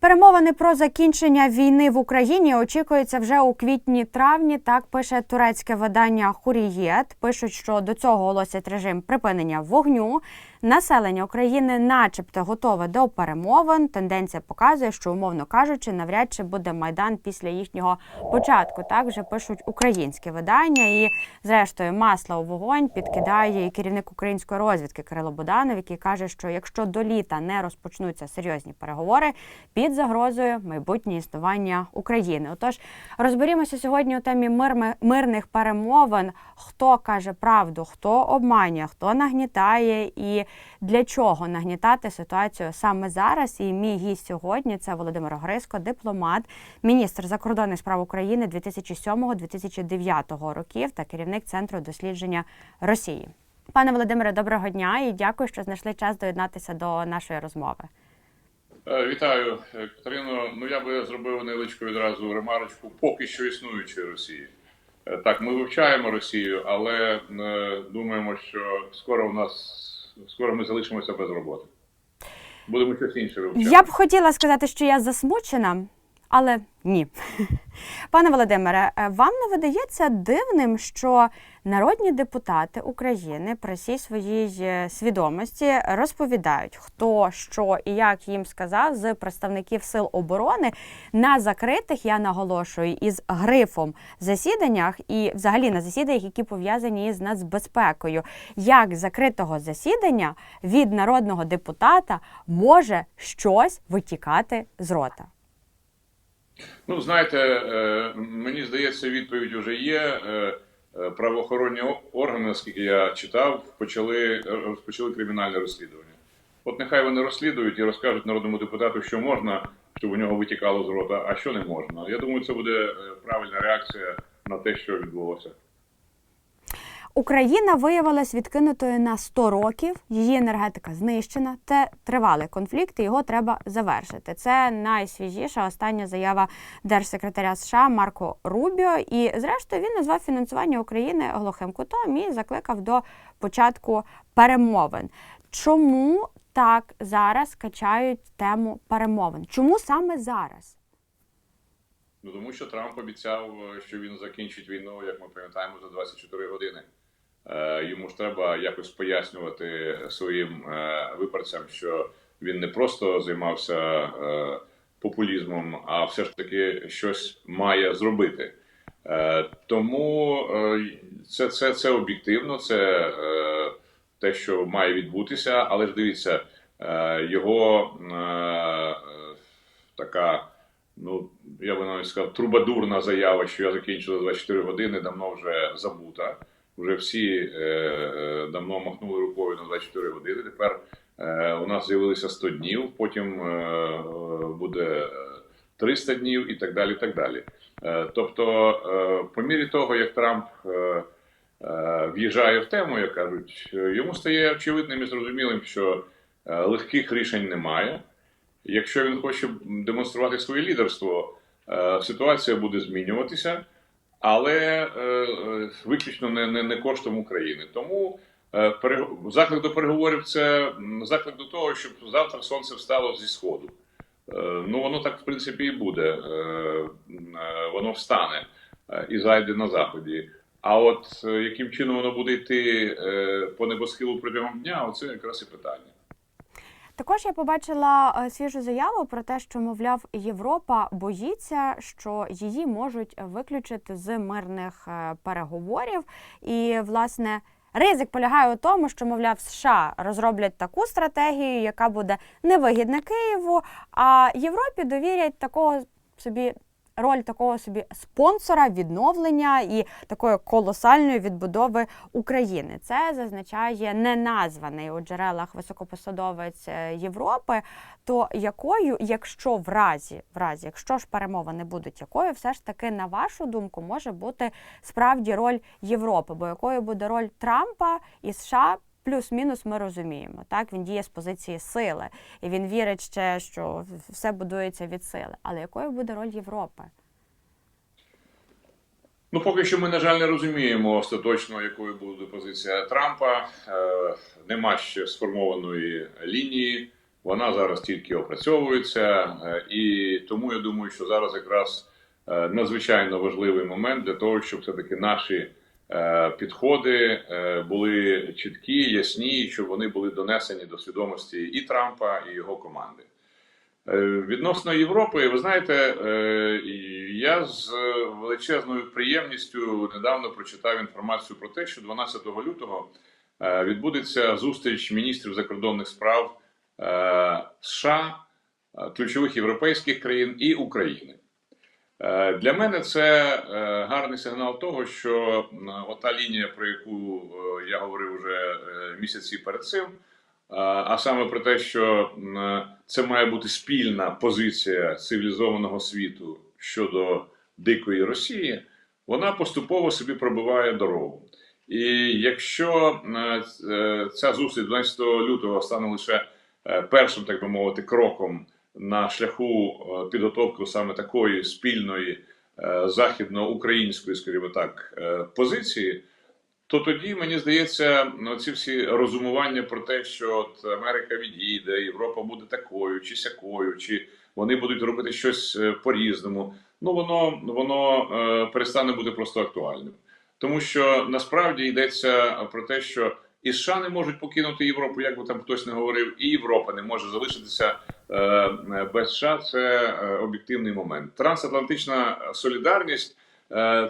Перемовини про закінчення війни в Україні очікуються вже у квітні-травні. Так пише турецьке видання Хурієт. Пишуть, що до цього оголосять режим припинення вогню. Населення України, начебто, готове до перемовин. Тенденція показує, що умовно кажучи, навряд чи буде майдан після їхнього початку. Так вже пишуть українські видання. І зрештою масло у вогонь підкидає і керівник української розвідки Кирило Буданов, який каже, що якщо до літа не розпочнуться серйозні переговори, під загрозою майбутнє існування України. Отож, розберімося сьогодні у темі мирми- мирних перемовин. Хто каже правду, хто обманює, хто нагнітає і для чого нагнітати ситуацію саме зараз. І мій гість сьогодні це Володимир Гриско, дипломат, міністр закордонних справ України 2007-2009 років та керівник центру дослідження Росії. Пане Володимире, доброго дня і дякую, що знайшли час доєднатися до нашої розмови. Е, Вітаю, Е, Катерино. Ну я би зробив невеличку відразу ремарочку поки що існуючої Росії. Е, Так, ми вивчаємо Росію, але думаємо, що скоро у нас скоро ми залишимося без роботи. Будемо щось інше вивчати. Я б хотіла сказати, що я засмучена, але ні. Пане Володимире, е, вам не видається дивним, що народні депутати України при всій своїй е, свідомості розповідають, хто що і як їм сказав з представників сил оборони на закритих, я наголошую, із грифом засіданнях і взагалі на засіданнях, які пов'язані з нацбезпекою. Як закритого засідання від народного депутата може щось витікати з рота? Ну, знаєте, е, мені здається, відповідь вже є. Е, е, Правоохоронні органи, наскільки я читав, почали розпочали кримінальне розслідування. От нехай вони розслідують і розкажуть народному депутату, що можна, щоб у нього витікало з рота, а що не можна. Я думаю, це буде правильна реакція на те, що відбулося. Україна виявилась відкинутою на 100 років. Її енергетика знищена. Це тривалий конфлікт, і його треба завершити. Це найсвіжіша остання заява держсекретаря США Марко Рубіо. І, зрештою, він назвав фінансування України глухим кутом і закликав до початку перемовин. Чому так зараз качають тему перемовин? Чому саме зараз? Ну тому що Трамп обіцяв, е, що він закінчить війну, як ми пам'ятаємо, за 24 години. Е, Йому ж треба якось пояснювати своїм е, виборцям, що він не просто займався е, популізмом, а все ж таки щось має зробити. Тому це, це, це об'єктивно, це те, що має відбутися, але ж дивіться, його така ну я би навіть сказав, трубадурна заява, що я закінчила 24 години, давно вже забута. Вже всі е, е, давно махнули рукою на 24 години. Тепер е, у нас з'явилися 100 днів, потім е, буде е, 300 днів і так далі. Так далі. Е, тобто, е, по мірі того, як Трамп е, е, в'їжджає в тему, як кажуть, йому стає очевидним і зрозумілим, що е, легких рішень немає. Якщо він хоче демонструвати своє лідерство, е, ситуація буде змінюватися, але е, е, виключно не, не, не коштом України. Тому е, заклик до переговорів це заклик до того, щоб завтра сонце встало зі сходу. Ну, воно так в принципі і буде. Воно встане і зайде на заході. А от яким чином воно буде йти по небосхилу протягом дня, оце якраз і питання. Також я побачила е, свіжу заяву про те, що мовляв Європа боїться, що її можуть виключити з мирних е, переговорів. І власне ризик полягає у тому, що мовляв США розроблять таку стратегію, яка буде невигідна Києву, а Європі довірять такого собі. Роль такого собі спонсора відновлення і такої колосальної відбудови України. Це зазначає неназваний у джерелах високопосадовець е, Європи. То якою, якщо в разі, в разі, якщо ж перемовини будуть якою, все ж таки, на вашу думку, може бути справді роль Європи, бо якою буде роль Трампа і США? Плюс-мінус ми розуміємо, так він діє з позиції сили, і він вірить ще, що все будується від сили. Але якою буде роль Європи? Ну, поки що ми, на жаль, не розуміємо остаточно, якою буде позиція Трампа. Е, нема ще сформованої лінії Вона зараз тільки опрацьовується, е, і тому я думаю, що зараз якраз е, надзвичайно важливий момент для того, щоб все-таки наші е, підходи е, були чіткі, ясні, щоб вони були донесені до свідомості і Трампа, і його команди. Е, Відносно Європи, ви знаєте, е, я з величезною приємністю недавно прочитав інформацію про те, що 12 лютого е, відбудеться зустріч міністрів закордонних справ е, США, е, ключових європейських країн і України. Е, Для мене це е, гарний сигнал того, що ота лінія, про яку е, я говорив вже місяці перед цим, а саме про те, що це має бути спільна позиція цивілізованого світу щодо дикої Росії, вона поступово собі пробиває дорогу. І якщо ця зустріч 12 лютого стане лише першим, так би мовити, кроком на шляху е, підготовки саме такої спільної е, західноукраїнської, скажімо так, е, позиції, то тоді мені здається, ну, ці всі розумування про те, що от Америка відійде, Європа буде такою чи сякою, чи вони будуть робити щось по-різному. Ну воно воно перестане бути просто актуальним, тому що насправді йдеться про те, що і США не можуть покинути Європу, як би там хтось не говорив, і Європа не може залишитися е, е, без США. Це е, об'єктивний момент. Трансатлантична солідарність.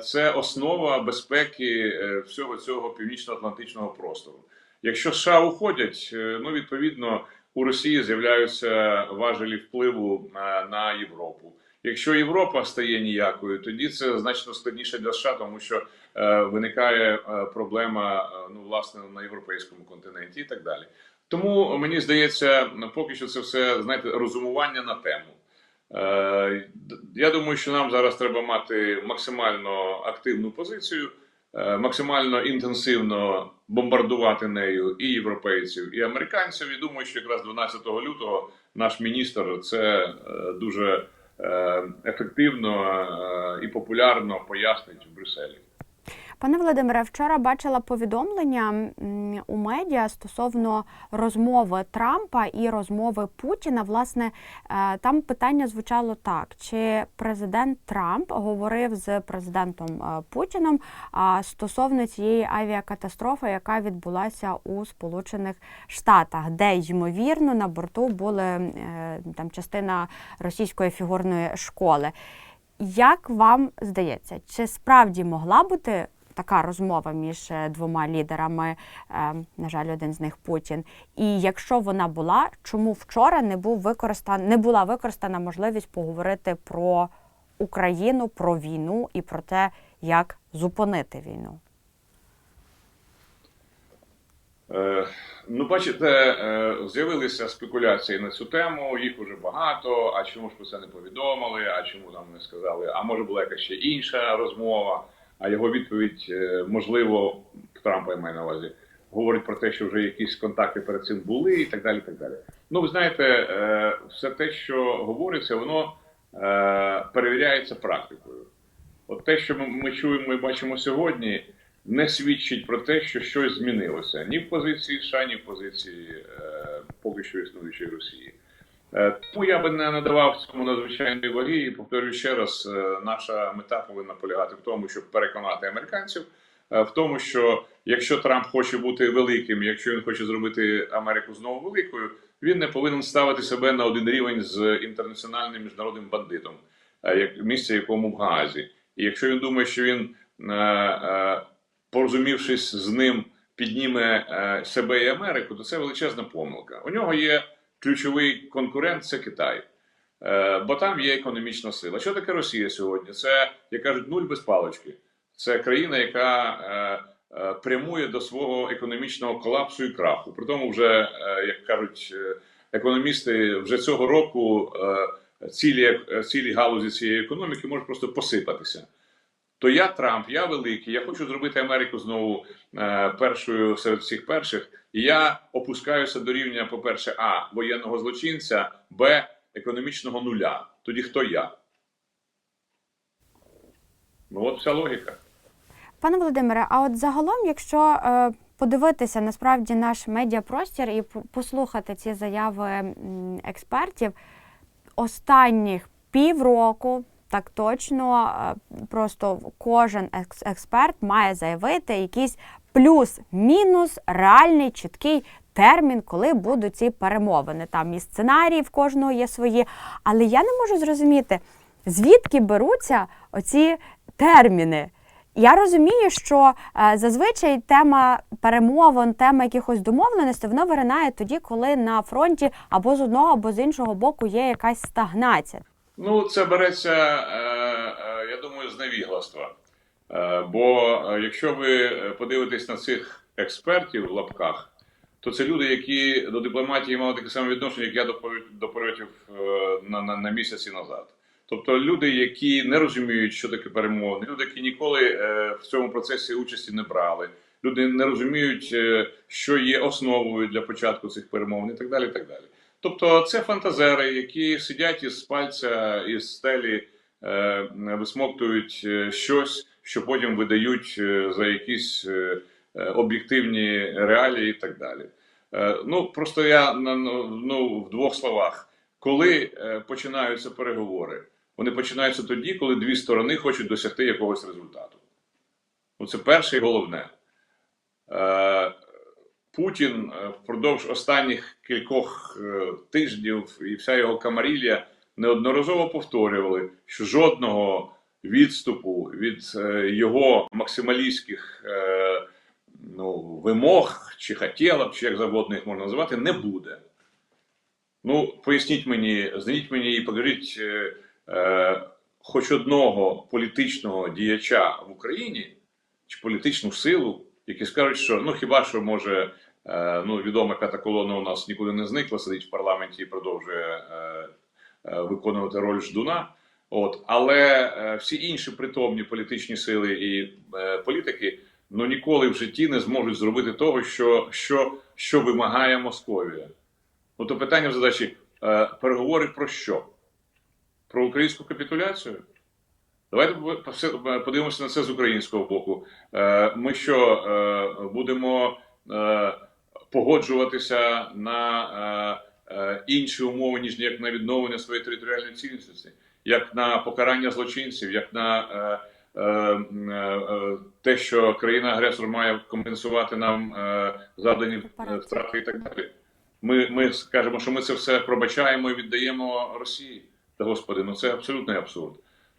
Це основа безпеки всього цього північно-атлантичного простору. Якщо США уходять, ну відповідно у Росії з'являються важелі впливу на Європу. Якщо Європа стає ніякою, тоді це значно складніше для США, тому що виникає е, проблема е, ну власне на європейському континенті і так далі. Тому мені здається, ну, поки що це все знаєте розумування на тему. Е, Я думаю, що нам зараз треба мати максимально активну позицію, е, максимально інтенсивно бомбардувати нею і європейців, і американців. І думаю, що якраз 12 лютого наш міністр це е, дуже е, ефективно е, і популярно пояснить в Брюсселі. Пане Володимире, вчора бачила повідомлення у медіа стосовно розмови Трампа і розмови Путіна. Власне, е, там питання звучало так: чи президент Трамп говорив з президентом е, Путіном стосовно цієї авіакатастрофи, яка відбулася у Сполучених Штатах, де ймовірно на борту були е, там частина російської фігурної школи. Як вам здається, чи справді могла бути така розмова між е, двома лідерами? е, На жаль, один з них Путін. І якщо вона була, чому вчора не був використан, не була використана можливість поговорити про Україну, про війну і про те, як зупинити війну? Е, Ну, бачите, з'явилися спекуляції на цю тему. Їх уже багато. А чому ж про це не повідомили? А чому нам не сказали? А може була якась ще інша розмова? А його відповідь, е, можливо, Трампа я маю на увазі, говорить про те, що вже якісь контакти перед цим були, і так далі. і так далі. Ну, ви знаєте, е, все те, що говориться, воно е, перевіряється практикою. От те, що ми, чуємо і бачимо сьогодні, не свідчить про те, що щось змінилося ні в позиції США, ні в позиції поки що існуючої Росії. Е, тому я би не надавав цьому надзвичайної ваги і повторюю ще раз: е, наша мета повинна полягати в тому, щоб переконати американців е, в тому, що якщо Трамп хоче бути великим, якщо він хоче зробити Америку знову великою, він не повинен ставити себе на один рівень з інтернаціональним міжнародним бандитом, як місце якому в Гаазі. І якщо він думає, що він, порозумівшись з ним, підніме себе і Америку, то це величезна помилка. У нього є ключовий конкурент це Китай. Е, Бо там є економічна сила. Що таке Росія сьогодні? Це, як кажуть, нуль без палички. Це країна, яка е, е, прямує до свого економічного колапсу і краху. При тому, вже, як кажуть економісти, вже цього року цілі, цілі галузі цієї економіки можуть просто посипатися. То я Трамп, я великий, я хочу зробити Америку знову е, першою серед всіх перших. І я опускаюся до рівня, по-перше, А, воєнного злочинця, Б, економічного нуля. Тоді хто я? Ну от вся логіка. Пане Володимире, а от загалом, якщо е, подивитися насправді наш медіапростір і послухати ці заяви експертів останніх півроку. Так точно, е, просто кожен експерт має заявити якийсь плюс-мінус реальний чіткий термін, коли будуть ці перемовини. Там і сценарії в кожного є свої. Але я не можу зрозуміти, звідки беруться оці терміни. Я розумію, що е, зазвичай тема перемовин, тема якихось домовленостей, вона виринає тоді, коли на фронті або з одного, або з іншого боку є якась стагнація. Ну, це береться, е, е, я думаю, з невігластва. Е, Бо якщо ви подивитесь на цих експертів в лапках, то це люди, які до дипломатії мали таке саме відношення, як я до польотів- на, на, на місяці назад. Тобто люди, які не розуміють, що таке перемовини, люди, які ніколи в цьому процесі участі не брали, люди не розуміють, що є основою для початку цих перемовин, і так далі. І так далі. Тобто, це фантазери, які сидять із пальця із стелі, е, висмоктують е, щось, що потім видають е, за якісь об'єктивні реалії, і так далі. Ну просто я ну, ну, в двох словах. Коли починаються переговори, вони починаються тоді, коли дві сторони хочуть досягти якогось результату. Ну, це перше і головне. Путін е, впродовж останніх кількох е, тижнів і вся його камарілля неодноразово повторювали, що жодного відступу від е, його максималістських ну, вимог чи хотілок, чи як завгодно їх можна називати, не буде. Ну, поясніть мені, знайдіть мені і покажіть е, хоч одного політичного діяча в Україні чи політичну силу, які скажуть, що ну хіба що може ну, відома п'ята колона у нас нікуди не зникла, сидить в парламенті і продовжує е, е, виконувати роль ждуна. От, але е, всі інші притомні політичні сили і е, політики ну ніколи в житті не зможуть зробити того, що, що, що вимагає Московія. Ну то питання в задачі: е, переговори про що? Про українську капітуляцію? Давайте подивимося на це з українського боку. Е, Ми що е, будемо е, погоджуватися на е, е, інші умови, ніж як на відновлення своєї територіальної цілісності, як на покарання злочинців, як на е, те, що країна-агресор має компенсувати нам завдані втрати і так далі. Ми, ми скажемо, що ми це все пробачаємо і віддаємо Росії. Та господи, ну це абсолютний абсурд.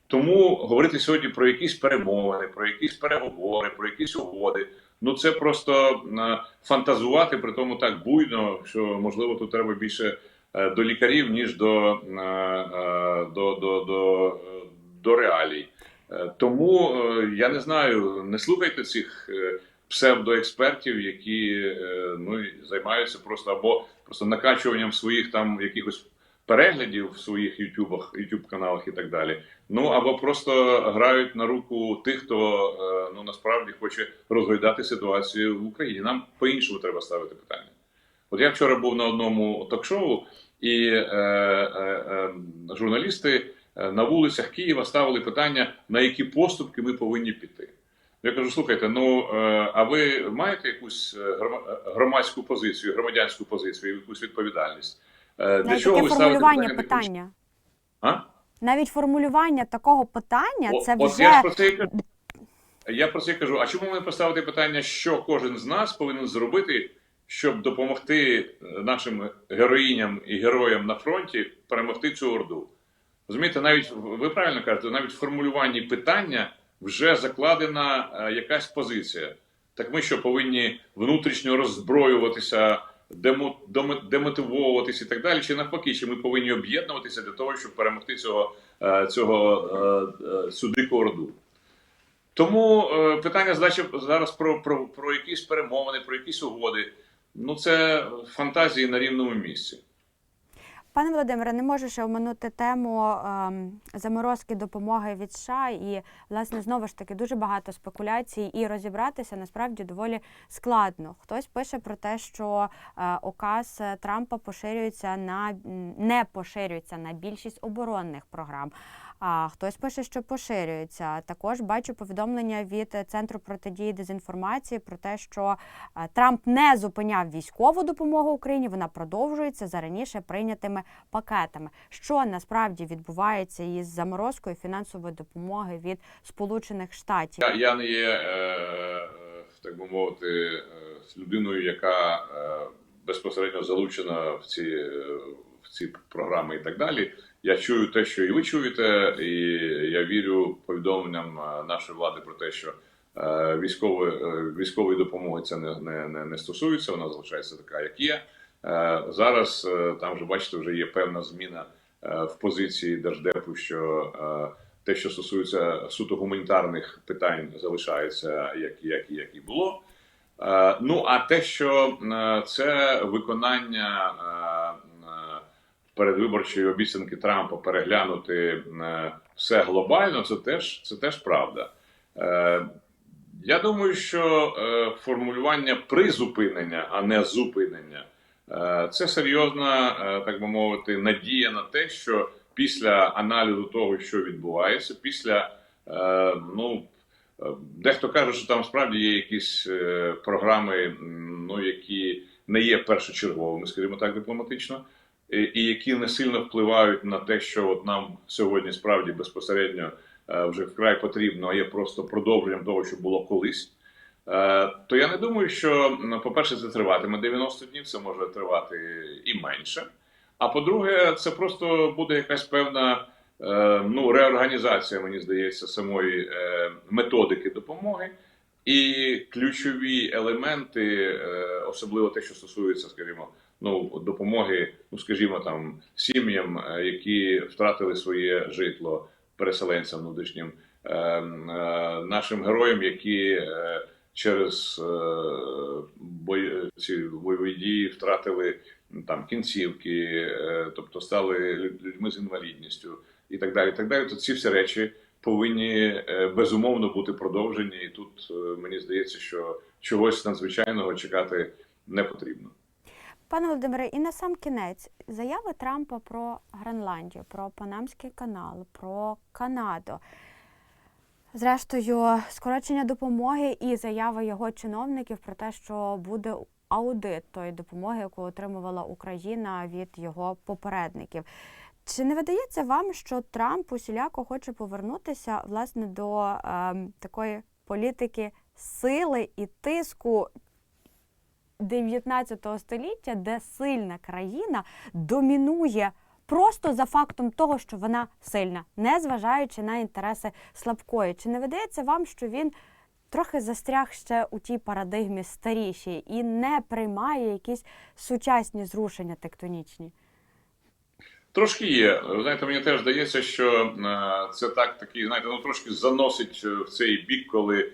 Тому говорити сьогодні про якісь перемовини, про якісь переговори, про якісь угоди. Ну це просто е, фантазувати, при тому так буйно, що можливо тут треба більше е, до лікарів, ніж до, е, до, до, до, до реалій. Тому я не знаю, не слухайте цих псевдоекспертів, які ну, займаються просто або просто накачуванням своїх там якихось переглядів в своїх ютубах, ютуб каналах і так далі. Ну або просто грають на руку тих, хто е, ну насправді хоче розглядати ситуацію в Україні. Нам по-іншому треба ставити питання. От я вчора був на одному ток-шоу, і е, е, е, журналісти е, на вулицях Києва ставили питання, на які поступки ми повинні піти. Я кажу, слухайте, ну а ви маєте якусь громадську позицію, громадянську позицію, якусь відповідальність? Е, Навіть таке формулювання питання. А? Навіть формулювання такого питання О, це От вже я про це кажу. Я про це кажу. А чому не поставити питання, що кожен з нас повинен зробити, щоб допомогти е, нашим героїням і героям на фронті перемогти цю орду? Розумієте, навіть ви правильно кажете, навіть в формулюванні питання вже закладена е, якась позиція. Так ми що повинні внутрішньо роззброюватися, демотивовуватися і так далі, чи навпаки, чи ми повинні об'єднуватися для того, щоб перемогти цього, е, цього е, е, цю дику орду? Тому е, питання задачі зараз про, про, про якісь перемовини, про якісь угоди. Ну, це фантазії на рівному місці. Пане Володимире, не можу ще оминути тему ем, заморозки допомоги від США. І, власне, знову ж таки дуже багато спекуляцій, і розібратися насправді доволі складно. Хтось пише про те, що е, указ Трампа поширюється на не поширюється на більшість оборонних програм. А хтось пише, що поширюється. Також бачу повідомлення від центру протидії дезінформації про те, що е, Трамп не зупиняв військову допомогу Україні. Вона продовжується за раніше прийнятими пакетами. Що насправді відбувається із заморозкою фінансової допомоги від Сполучених Штатів? Я, я не є, е, е, так би мовити, е, людиною, яка безпосередньо залучена в ці, в ці програми і так далі. Я чую те, що і ви чуєте, і я вірю повідомленням е, нашої влади про те, що е, військової, е, військової допомоги це не, не, не, стосується, вона залишається така, як є. Зараз там вже бачите, вже є певна зміна в позиції держдепу, що те, що стосується суто гуманітарних питань, залишається як, як, як і було. Ну а те, що це виконання передвиборчої обіцянки Трампа переглянути е, все глобально, це теж це теж правда. Е, Я думаю, що е, формулювання призупинення, а не зупинення, це серйозна, так би мовити, надія на те, що після аналізу того, що відбувається, після ну. Дехто каже, що там справді є якісь програми, ну які не є першочерговими, скажімо так, дипломатично, і, які не сильно впливають на те, що от нам сьогодні справді безпосередньо е, вже вкрай потрібно, а є просто продовженням того, що було колись. Е, То я не думаю, що, по-перше, це триватиме 90 днів, це може тривати і менше. А по-друге, це просто буде якась певна е, ну, реорганізація, мені здається, самої методики допомоги. І ключові елементи, особливо те, що стосується, скажімо, ну допомоги, ну скажімо, там сім'ям, е, які втратили своє житло переселенцям внутрішнім, е, е, нашим героям, які е, через е, бої, ці бойові дії втратили там кінцівки, е, тобто стали людьми з інвалідністю і так далі. І так далі. То ці всі речі повинні е, безумовно бути продовжені, і тут е, мені здається, що чогось надзвичайного чекати не потрібно. Пане Володимире, і на сам кінець заяви Трампа про Гренландію, про Панамський канал, про Канаду. Зрештою, скорочення допомоги і заяви його чиновників про те, що буде аудит тої допомоги, яку отримувала Україна від його попередників. Чи не видається вам, що Трамп усіляко хоче повернутися власне до ем, такої політики сили і тиску 19 століття, де сильна країна домінує просто за фактом того, що вона сильна, не зважаючи на інтереси слабкої. Чи не видається вам, що він трохи застряг ще у тій парадигмі старішій і не приймає якісь сучасні зрушення тектонічні? Трошки є. Знаєте, мені теж здається, що е, це так такий, знаєте, ну трошки заносить в цей бік, коли е,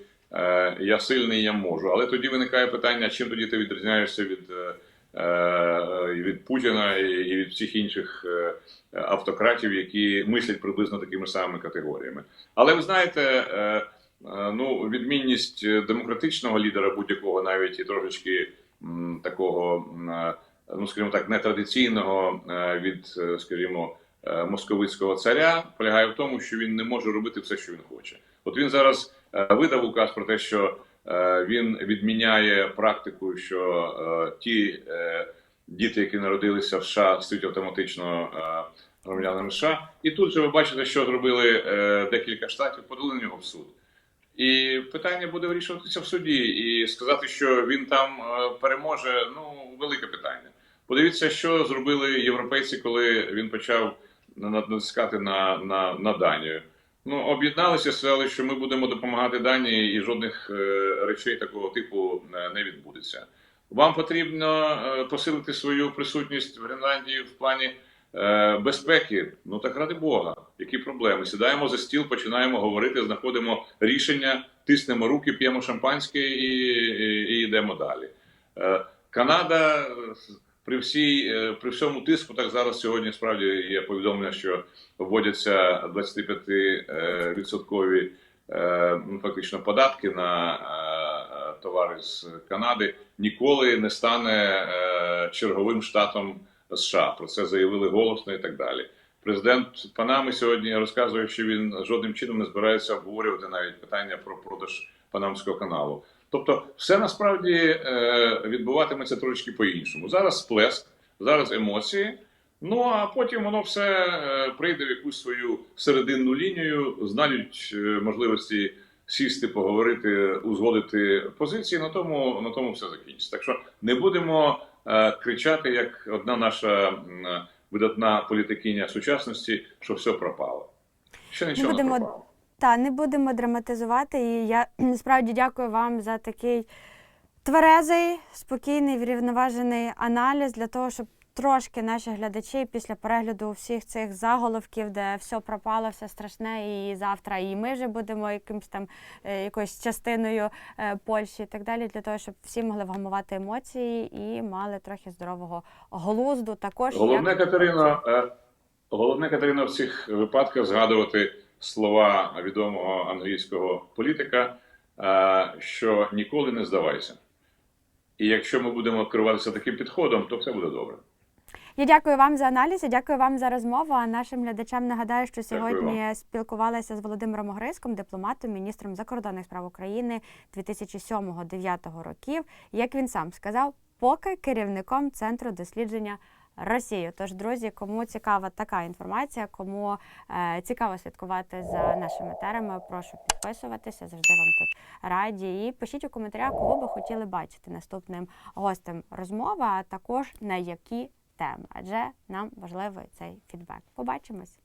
я сильний, я можу. Але тоді виникає питання, чим тоді ти відрізняєшся від, е, е, від Путіна і від всіх інших е, автократів, які мислять приблизно такими самими категоріями. Але ви знаєте, е, е, ну, відмінність демократичного лідера будь-якого, навіть і трошечки такого. е, ну скажімо так, нетрадиційного е, від, е, скажімо, е, московицького царя полягає в тому, що він не може робити все, що він хоче. От він зараз е, видав указ про те, що е, він відміняє практику, що е, ті е, діти, які народилися в США, стають автоматично е, громадянами США. І тут же ви бачите, що зробили е, декілька штатів, подали на нього в суд. І питання буде вирішуватися в суді. І сказати, що він там е, переможе, ну велике питання. Подивіться, що зробили європейці, коли він почав на- натискати на, на, на Данію. Ну, об'єдналися, сказали, що ми будемо допомагати Данії, і жодних е, речей такого типу е, не відбудеться. Вам потрібно е, посилити свою присутність в Гренландії в плані безпеки. Ну так ради Бога, які проблеми? Сідаємо за стіл, починаємо говорити, знаходимо рішення, тиснемо руки, п'ємо шампанське і, і, і йдемо далі. Канада при всій е, при всьому тиску, так зараз сьогодні справді є повідомлення, що вводяться 25 е, ну, фактично податки на е, товари з Канади. Ніколи не стане черговим штатом США. Про це заявили голосно і так далі. Президент Панами сьогодні розказує, що він жодним чином не збирається обговорювати навіть питання про продаж Панамського каналу. Тобто, все насправді е, відбуватиметься трошки по-іншому. Зараз сплеск, зараз емоції. Ну а потім воно все е, прийде в якусь свою серединну лінію, знайдуть е, можливості сісти, поговорити, узгодити позиції. На тому на тому все закінчиться. Так що не будемо кричати, як одна наша видатна політикиня сучасності, що все пропало. Ще нічого не, будемо- пропало. Та не будемо драматизувати. І я справді дякую вам за такий тверезий, спокійний, врівноважений аналіз для того, щоб трошки наші глядачі після перегляду всіх цих заголовків, де все пропало, все страшне, і завтра і ми вже будемо якимсь там е, якоюсь частиною е, Польщі і так далі, для того, щоб всі могли вгамувати емоції і мали трохи здорового глузду. Також Головне, як- Катерино, е, головне, Катерино, в цих випадках згадувати слова відомого англійського політика, е, що ніколи не здавайся. І якщо ми будемо керуватися таким підходом, то все буде добре. Я дякую вам за аналіз, я дякую вам за розмову. А нашим глядачам нагадаю, що сьогодні спілкувалася з Володимиром Огриском, дипломатом, міністром закордонних справ України 2007-2009 років. Як він сам сказав, поки керівником центру дослідження Росії. Тож, друзі, кому цікава така інформація, кому е, цікаво слідкувати за нашими терами, прошу підписуватися. Завжди вам тут раді. І пишіть у коментарях, кого би хотіли бачити наступним гостем розмови, а також на які теми, адже нам важливий цей фідбек. Побачимось.